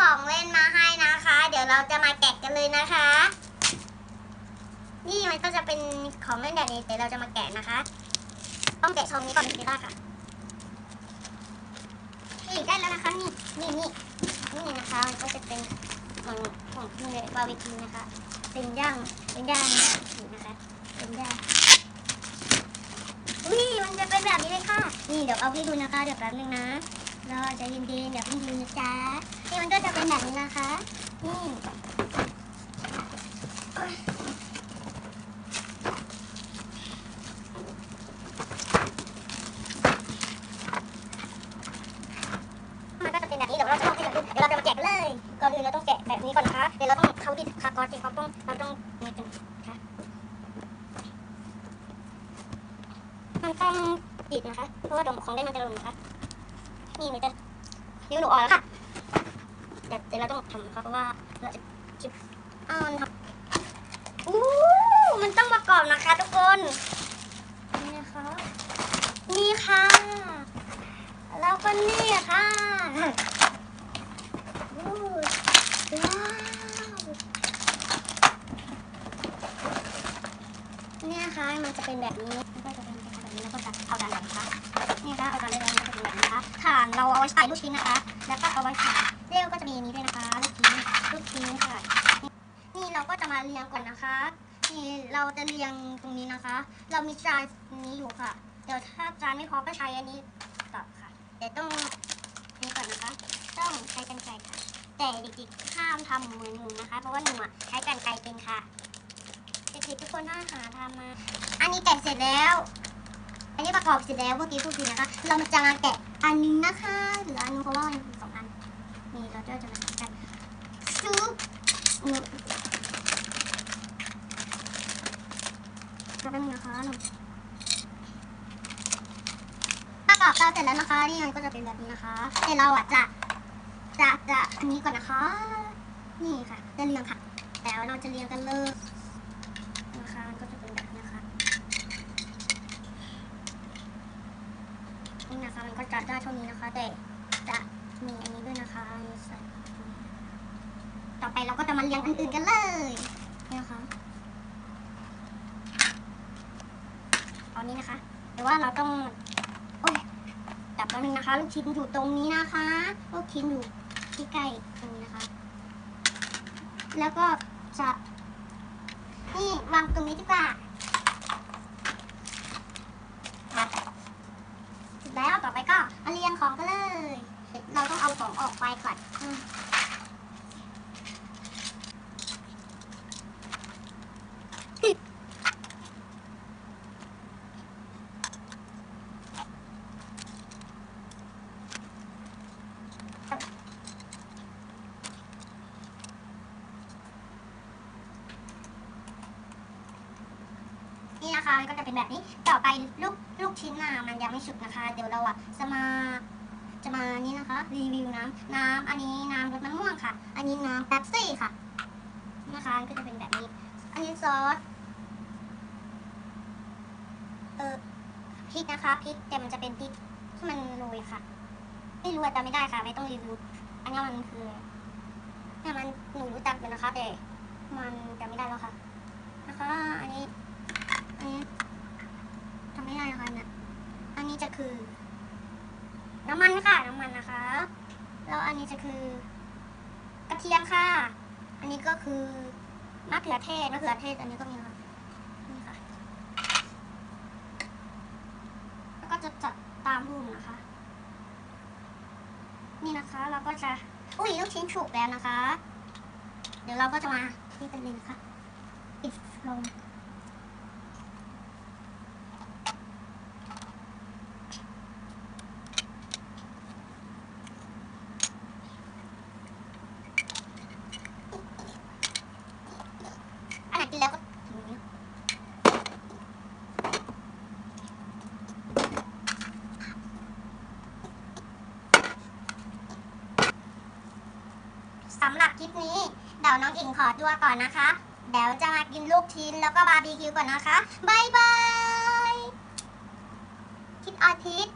ของเล่นมาให้นะคะ เดี๋ยวเราจะมาแกะกันเลยนะคะ นี่มันก็จะเป็นของเล่นแบบนี้แต่เราจะมาแกะนะคะ ต้องแกะซองนี้ก่อนพี่ต้าค่ะนี่ได้แล้วนะคะนี่นี่นี่นี่นะคะมันก็จะเป็นของของที่เลยบาร์บีคิวนะคะ เป็นย่างเป็นย่างนี่นะคะเป็นย่างอุ้ยมันจะเป็นแบบนี้เลยค่ะ นี่เดี๋ยวเอาให้ดูนะคะเดี๋ยวแป๊บนึงนะ รอใจเย็นๆเดี๋ยวให้ดูนะจ๊ะนี่มันก็จะเป็นแบบนี้นะคะนี่มันก็จะเป็นแบบนี้เดี๋ยวเราจะต้องให้ดูเดี๋ยวเราจะมาแกะกันเลยก่อนอื่นเราต้องแกะแบบนี้ก่อนนะคะเดี๋ยวเราต้องเขาดิคากอสจริงเขาต้องเราต้องนี่กันนะคะมันต้องติดนะคะเพราะว่าดมของได้มันจะหล่นนะคะ นี่มันจะนิ้วหนูออนแล้วค่ะเดี๋ยวเดี๋ยวเราต้องทำนะคะเพราะว่าเราจะจิบอ้าวมันทำอู้มันต้องประกอบนะคะทุกคนนี่นะคะนี่ค่ะ แล้วก็นี่ค่ะเนี่ยค่ะมันจะเป็นแบบนี้ก็จะเป็น นี้แล้วก็จะเอาด้านไหนะคะนี่ค่ะเอาด้านไหนมันจะเป็นแบบนี้นะคะฐานเราเอาไว้ใส่ลูกชิ้นนะคะ แล้วก็เอาไว้ใส่เรียวก็จะมีนี้ด้วยนะคะลูกชิ้นลูกชิ้นค่ะนี่เราก็จะมาเรียงก่อนนะคะนี่เราจะเรียงตรงนี้นะคะ เรามีจานนี้อยู่ค่ะ เดี๋ยวถ้าจานไม่พอก็ใช้อันนี้ต่อค่ะแต่ต้องนี่ก่อนนะคะ ต้องใช้กันไกรค่ะ แต่เด็กๆห้ามทำมือหนูนะคะ เพราะว่าหนูอะใช้กันไกรเป็นค่ะเด็กๆทุกคนห้าหาทำมา อันนี้แกะเสร็จแล้ว นนี้ประกอบเสร็จแล้วเมื่อกี้พูดผิดนะคะ เราจะมาแกะอันนึงนะคะหลืออันนึงเพราะว่ามันมีสองอันนี่เราจะจะมาแกะกันซุปนี่แป๊บนึงนะคะหนูประกอบเราเสร็จแล้วนะคะนี่มันก็จะเป็นแบบนี้นะคะแต่เราอะจะจะจะอันนี้ก่อนนะคะ นี่ค่ะจะเรียงค่ะแต่เราจะเรียงกันเลยนะคะมันก็จะเป็นแบบนี้นะคะ นะคะ มันก็จะได้เท่านี้นะคะ แต่จะมีอันนี้ด้วยนะคะต่อไปเราก็จะมาเรียงอันอื่นกันเลยนี่นะคะเอานี้นะคะแต่ว่าเราต้องโอ้ยจับแป๊บนึงนะคะ ลูกชิ้นอยู่ตรงนี้นะคะ ลูกชิ้นอยู่ที่ใกล้ตรงนี้นะคะ แล้วก็จะนี่วางตรงนี้ดีกว่าค่ะ แล้วต่อ ไปก็มาเรียงของกันเลย เราต้องเอาของออกไปก่อนนี่นะคะก็จะเป็นแบบนี้ ต่อไปลูก นน่ะมันยังไม่สุกนะคะ เดี๋ยวเราอะจะมาจะมานี่นะคะ รีวิวน้ำน้ำอันนี้น้ำรสมะม่วงค่ะ อันนี้น้ำเป๊ปซี่ค่ะนะคะก็จะเป็นแบบนี้ อันนี้ซอสเออพริกนะคะพริกแต่มันจะเป็นพริกที่มันโรยค่ะ ไม่รู้จำไม่ได้ค่ะ ไม่ต้องรีวิวอันนี้มันคือเนี่ยมันหนูรู้จักอยู่นะคะ แต่มันจำไม่ได้แล้วค่ะ นะคะ อันนี้นี้ทำไม่ได้นะคะเนี่ยอันนี้จะ คือ น้ำมันค่ะน้ำมันนะคะแล้วอันนี้จะคือกระเทียมค่ะ อันนี้ก็คือมะเขือเทศมะเขือเทศอันนี้ก็มีค่ะนี่ค่ะ แล้วก็จะจัดตามรูปนะคะ นี่นะคะเราก็จะอุ้ยลูกชิ้นฉุกแล้วนะคะ เดี๋ยวเราก็จะมานี่กันเลยนะคะปิดลง อันไหนกินแล้วก็ถึงนี้สำหรับคลิปนี้ เดี๋ยวน้องอิงขอตัวก่อนนะคะ เดี๋ยวจะมากินลูกชิ้นแล้วก็บาร์บีคิวก่อนนะคะบายบายคิดอาทิตย์